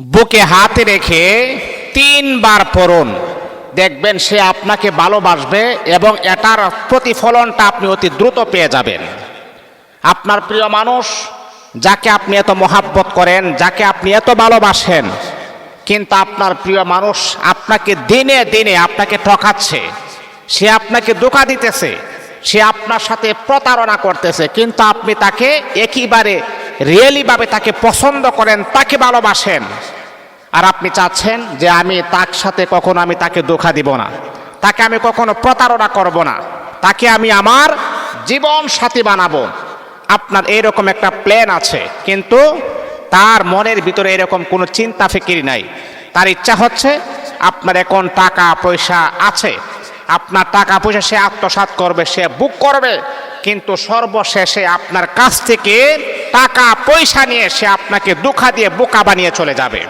বুকে হাতে রেখে তিনবার পড়ুন। দেখবেন সে আপনাকে ভালোবাসবে এবং এটার প্রতিফলনটা আপনি অতি দ্রুত পেয়ে যাবেন। আপনার প্রিয় মানুষ যাকে আপনি এত মহাব্বত করেন, যাকে আপনি এত ভালোবাসেন, কিন্তু আপনার প্রিয় মানুষ আপনাকে দিনে দিনে আপনাকে ঠকাচ্ছে, সে আপনাকে ধোকা দিতেছে, সে আপনার সাথে প্রতারণা করতেছে, কিন্তু আপনি তাকে একইবারে রিয়েলিভাবে তাকে পছন্দ করেন, তাকে ভালোবাসেন। আর আপনি চাচ্ছেন যে আমি তার সাথে কখনো আমি তাকে ধোকা দিব না। তাকে আমি কখনো প্রতারণা করব না। তাকে আমি আমার জীবন সাথী বানাবো। আপনার এরকম একটা প্ল্যান আছে, কিন্তু তার মনের ভিতরে এরকম কোনো চিন্তা ফিকির নাই। তার ইচ্ছা হচ্ছে আপনার এখন টাকা পয়সা আছে। আপনার টাকা পয়সা সে আত্মসাৎ করবে, সে বুক করবে, কিন্তু সর্বশেষে আপনার কাছ থেকে টাকা, পয়সা নিয়ে সে আপনাকে দুঃখা দিয়ে বোকা বানিয়ে চলে যাবে।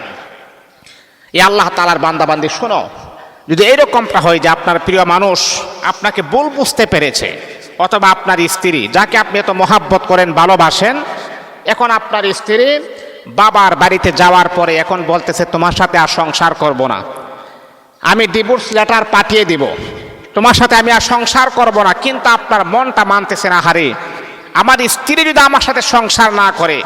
এই আল্লাহ তালার বান্দাবান্দি শোনো, যদি এইরকমটা হয় যে আপনার প্রিয় মানুষ আপনাকে ভুল বুঝতে পেরেছে, অথবা আপনার স্ত্রী, যাকে আপনি এত মহাব্বত করেন, ভালোবাসেন, এখন আপনার স্ত্রী বাবার বাড়িতে যাওয়ার পরে এখন বলতেছে, তোমার সাথে আর সংসার করব না। আমি ডিভোর্স লেটার পাঠিয়ে দিব। তোমার সাথে আমি আর সংসার করব না। কিন্তু আপনার মনটা মানতেছে না হারে আমার স্ত্রী যদি আমার সাথে সংসার না করে,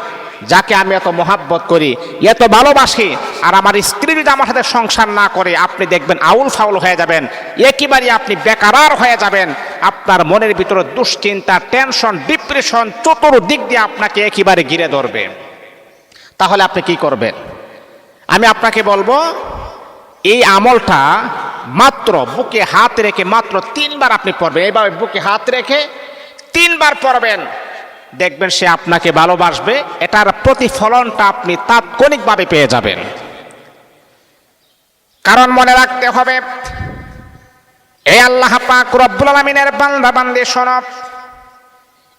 যাকে আমি এত মহাব্বত করি, এত ভালোবাসি, আর আমার স্ত্রী যদি আমার সাথে সংসার না করে, আপনি দেখবেন আউল ফাউল হয়ে যাবেন, একেবারে আপনি বেকারার হয়ে যাবেন, আপনার মনের ভিতরে দুশ্চিন্তা টেনশন ডিপ্রেশন চতুর্দিক দিয়ে আপনাকে একেবারে ঘিরে ধরবে। তাহলে আপনি কি করবেন? আমি আপনাকে বলব, এই আমলটা মাত্র বুকে হাত রেখে মাত্র তিনবার আপনি পড়বেন। এইভাবে বুকে হাত রেখে তিনবার পড়বেন। দেখবেন সে আপনাকে ভালোবাসবে, এটার প্রতিফলনটা আপনি তাৎক্ষণিকভাবে পেয়ে যাবেন। কারণ মনে রাখতে হবে এই আল্লাহ পাক রব্বুল আলমিনের বান্দা বান্দি সনব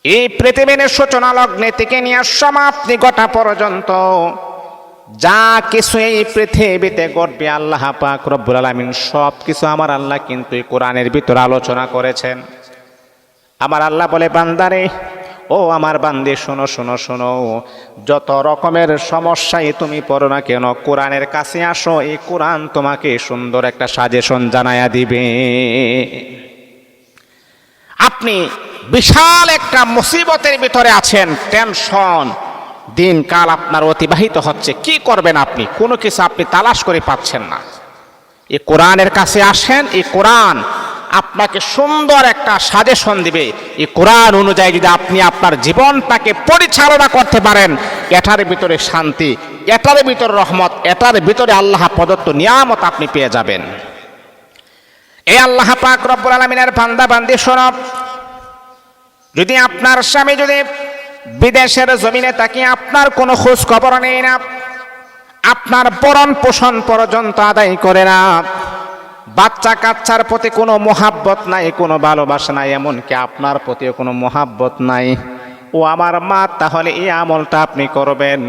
এই পৃথিবীর সূচনা লগ্নে থেকে নিয়ে সমাপ্তি ঘটা পর্যন্ত যা কিছু এই পৃথিবীতে ঘটবে, আল্লাহ পাক রব্বুল আলমিন সব কিছু আমার আল্লাহ কিন্তু এই কোরআনের ভিতরে আলোচনা করেছেন। আমার আল্লাহ বলে, বান্দারে, ও আমার বান্দে, শোনো শোনো শোনো। যত রকমের সমস্যায় তুমি পড়ো না কেন, কোরআনের কাছে আসো, এই কোরআন তোমাকে সুন্দর একটা সাজেশন জানায়া দিবে। আপনি বিশাল একটা মুসিবতের ভিতরে আছেন টেনশন দিনকাল আপনার অতিবাহিত হচ্ছে, কি করবেন আপনি? কোনো কিছু আপনি তালাশ করে পাচ্ছেন না। এই কোরআনের কাছে আসেন, এই কোরআন আপনাকে সুন্দর একটা সাজেশন দিবে। এই কোরআন অনুযায়ী যদি আপনি আপনার জীবনটাকে পরিচালনা করতে পারেন, এটার ভিতরে শান্তি, এটার ভিতরে রহমত, এটার ভিতরে আল্লাহ প্রদত্ত নিয়ামত আপনি পেয়ে যাবেন। এই আল্লাহ পাক রব্বুল আলমিনের বান্দা বান্দি সরব যদি আপনার স্বামী যদি বিদেশের জমিনে তাকে আপনার কোনো খোঁজ খবর নেই না, আপনার পরণ পোষণ পর্যন্ত আদায় করে না বাচ্চা কাচ্চার প্রতি কোনো মোহাব্বত নাই, কোনো ভালোবাসা নাই, এমনকি আপনার প্রতিও কোনো মোহাব্বত নাই। ও আমার মা, তাহলে এই আমলটা আপনি করবেন।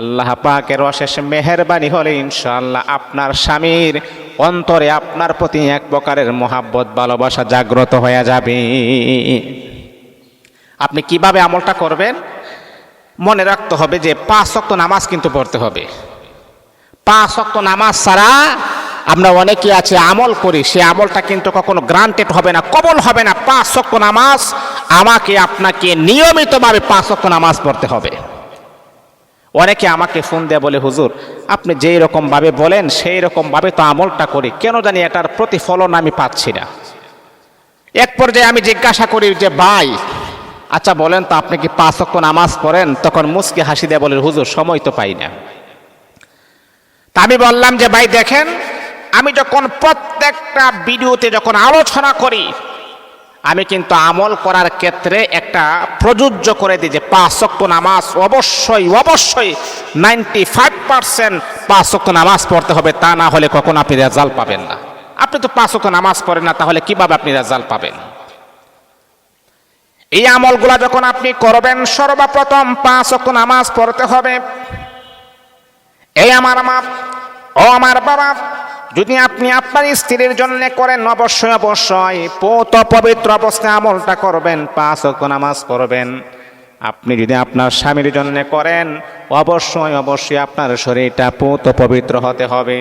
আল্লাহ পাকের অশেষ মেহরবানি হলে ইনশাআল্লাহ আপনার স্বামীর অন্তরে আপনার প্রতি এক প্রকারের মোহাব্বত, ভালোবাসা জাগ্রত হয়ে যাবে। আপনি কীভাবে আমলটা করবেন? মনে রাখতে হবে যে পাঁচ শক্ত নামাজ কিন্তু পড়তে হবে। পাঁচ শক্ত নামাজ ছাড়া আমরা অনেকে আছে আমল করি, সে আমলটা কিন্তু কখনো গ্রান্টেড হবে না, কবল হবে না। পাঁচ শক্ত নামাজ, আমাকে আপনাকে নিয়মিতভাবে পাঁচ শক্ত নামাজ পড়তে হবে। অনেকে আমাকে ফোন দেয় বলে, হুজুর, আপনি যেই রকমভাবে বলেন, সেই রকমভাবে তো আমলটা করি। কেন জানি এটার প্রতিফলন আমি পাচ্ছি না। এক পর্যায়ে আমি জিজ্ঞাসা করি যে, ভাই আচ্ছা বলেন তো, আপনি কি পাঁচ অক্ট নামাজ পড়েন? তখন মুসকে হাসি দেয় বলে, হুজুর, সময় তো পাই না। তা আমি বললাম যে, ভাই, দেখেন আমি যখন প্রত্যেকটা ভিডিওতে যখন আলোচনা করি, আমি কিন্তু আমল করার ক্ষেত্রে একটা প্রযোজ্য করে দিই যে পাঁচ অক্ট নামাজ অবশ্যই অবশ্যই নাইনটি ফাইভ পার্সেন্ট পাঁচ অক্ট নামাজ পড়তে হবে, তা না হলে কখন আপনি রেজাল্ট পাবেন না। আপনি তো পাঁচ অক্ট নামাজ পড়েন না, তাহলে কীভাবে আপনি রেজাল্ট পাবেন? এই আমলগুলা যখন আপনি করবেন, সর্বপ্রথম পাঁচ অক্ট নামাজ পড়তে হবে। এই আমার মা, ও আমার বাবা যদি আপনি আপনার স্ত্রীর জন্য করেন অবশ্যই অবশ্যই। পৌত পবিত্র অবস্থায় আমলটা করবেন, পাঁচ নামাজ পড়বেন। আপনি যদি আপনার স্বামীর জন্য করেন, অবশ্যই অবশ্যই আপনার শরীরটা পুত পবিত্র হতে হবে।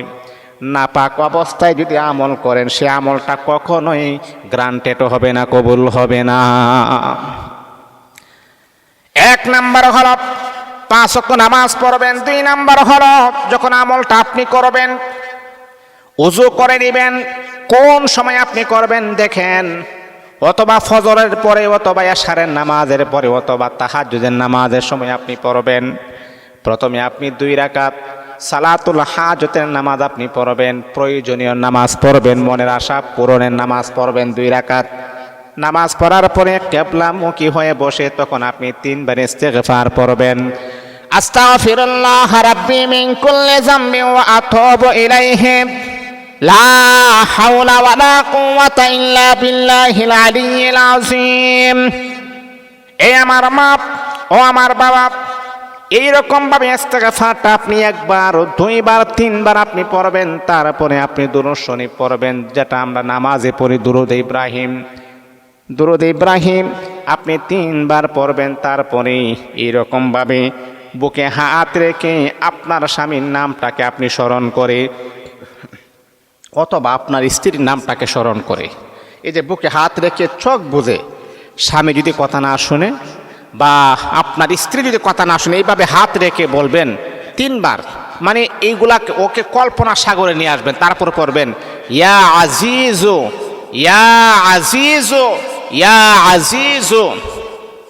নাপাক অবস্থায় যদি আমল করেন, সে আমলটা কখনোই গ্রান্টেডও হবে না, কবুল হবে না। এক নাম্বার হল পাঁচ নামাজ পড়বেন। দুই নাম্বার হল যখন আমলটা আপনি করবেন উজু করে নেবেন। কোন সময় আপনি করবেন দেখেন। অথবা ফজরের পরে অথবা এশারের নামাজের পরে অথবা তাহাজুদের নামাজের সময় আপনি পড়বেন। প্রথমে আপনি দুই রাকাত সালাতুল হাজতের নামাজ আপনি পড়বেন। প্রয়োজনীয় নামাজ পড়বেন, মনের আশা পূরণের নামাজ পড়বেন দুই রাকাত। নামাজ পড়ার পরে কেবলামুখী হয়ে বসে তখন আপনি তিনবার ইস্তেগফার পড়বেন। আস্তাগফিরুল্লাহ রাব্বি মিন কুল্লি যামবি ওয়া আতুবু ইলাইহি। ওয়ালা কুওয়াতা ইল্লা বিল্লাহিল আলিয়্যিল আযীম। এ আমার মা ও আমার বাবা এইরকম ভাবে আপনি একবার, দুইবার, তিনবার আপনি পড়বেন, তারপরে আপনি দুরূদ পড়বেন, যেটা আমরা নামাজে পড়ি, দুরুদ ইব্রাহিম। দুরুদ ইব্রাহিম আপনি তিনবার পড়বেন, তারপরে এইরকমভাবে বুকে হাত রেখে আপনার স্বামীর নামটাকে আপনি স্মরণ করে অথবা আপনার স্ত্রীর নামটাকে স্মরণ করে। এই যে বুকে হাত রেখে চোখ বুঝে স্বামী যদি কথা না শুনে বা আপনার স্ত্রী যদি কথা না শুনে এইভাবে হাত রেখে বলবেন তিনবার মানে এইগুলাকে ওকে কল্পনা সাগরে নিয়ে আসবেন, তারপর করবেন ইয়া আজিজো ইয়া আজিজো ইয়া আজিজো।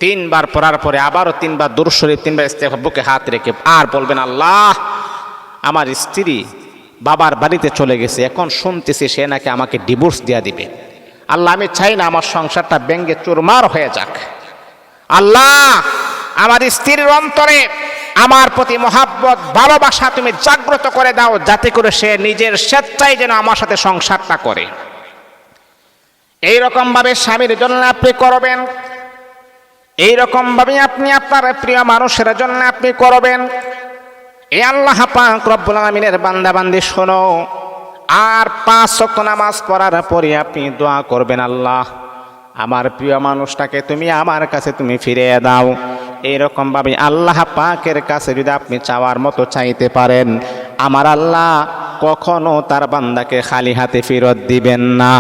তিনবার পড়ার পরে আবারও তিনবার দূর শরীফ তিনবার ইস্তেফা বুকে হাত রেখে আর বলবেন, আল্লাহ, আমার স্ত্রী বাবার বাড়িতে চলে গেছে, এখন শুনতেছি সে নাকি আমাকে ডিভোর্স দেওয়া দিবে। আল্লাহ, আমি চাই না আমার সংসারটা ব্যঙ্গে চুরমার হয়ে যাক। আল্লাহ, আমার স্ত্রীর অন্তরে আমার প্রতি মহাব্বত, ভালোবাসা তুমি জাগ্রত করে দাও, যাতে করে সে নিজের স্বেচ্ছায় যেন আমার সাথে সংসারটা করে। এই ভাবে স্বামীর জন্য আপনি করবেন। এই ভাবে আপনি আপনার প্রিয় মানুষের জন্য আপনি করবেন। এ আল্লাহ পাক রব্বুল আলামিনের বান্দা বান্দি শোনো। আর পাঁচ ওয়াক্ত নামাজ পড়ার পরে আপনি দোয়া করবেন আল্লাহ, আমার প্রিয় মানুষটাকে তুমি আমার কাছে তুমি ফিরিয়ে দাও। এইরকম ভাবে আল্লাহ পাকের কাছে যদি আপনি চাওয়ার মতো চাইতে পারেন, আমার আল্লাহ কখনো তার বান্দাকে খালি হাতে ফেরত দিবেন না।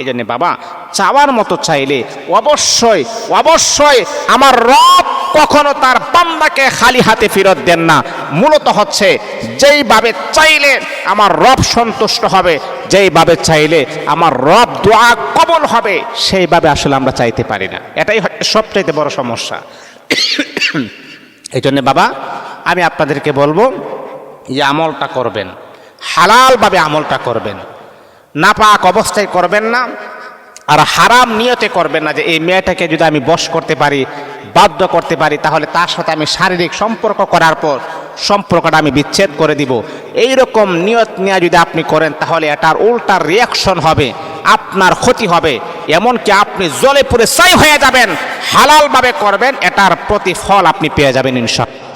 এই জন্য বাবা, চাওয়ার মতো চাইলে অবশ্যই অবশ্যই আমার রব কখনো তার বান্দাকে খালি হাতে ফেরত দেন না। মূলত হচ্ছে, যেইভাবে চাইলে আমার রব সন্তুষ্ট হবে, যেইভাবে চাইলে আমার রব দোয়া কবল হবে, সেইভাবে আসলে আমরা চাইতে পারি না। এটাই সবচাইতে বড় সমস্যা। এই জন্যে বাবা, আমি আপনাদেরকে বলব যে আমলটা করবেন। হালালভাবে আমলটা করবেন। না পাক অবস্থায় করবেন না। আর হারাম নিয়তে করবেন না যে এই মেয়েটাকে যদি আমি বশ করতে পারি বাধ্য করতে পারি, তাহলে তার সাথে আমি শারীরিক সম্পর্ক করার পর সম্পর্কটা আমি বিচ্ছেদ করে দিব। এই রকম নিয়ত নিয়ে যদি আপনি করেন, তাহলে এটার উল্টা রিয়াকশন হবে, আপনার ক্ষতি হবে। এমনকি আপনি জলে পুরে সাই হয়ে যাবেন, হালালভাবে করবেন, এটার প্রতিফল আপনি পেয়ে যাবেন ইনশাল্লাহ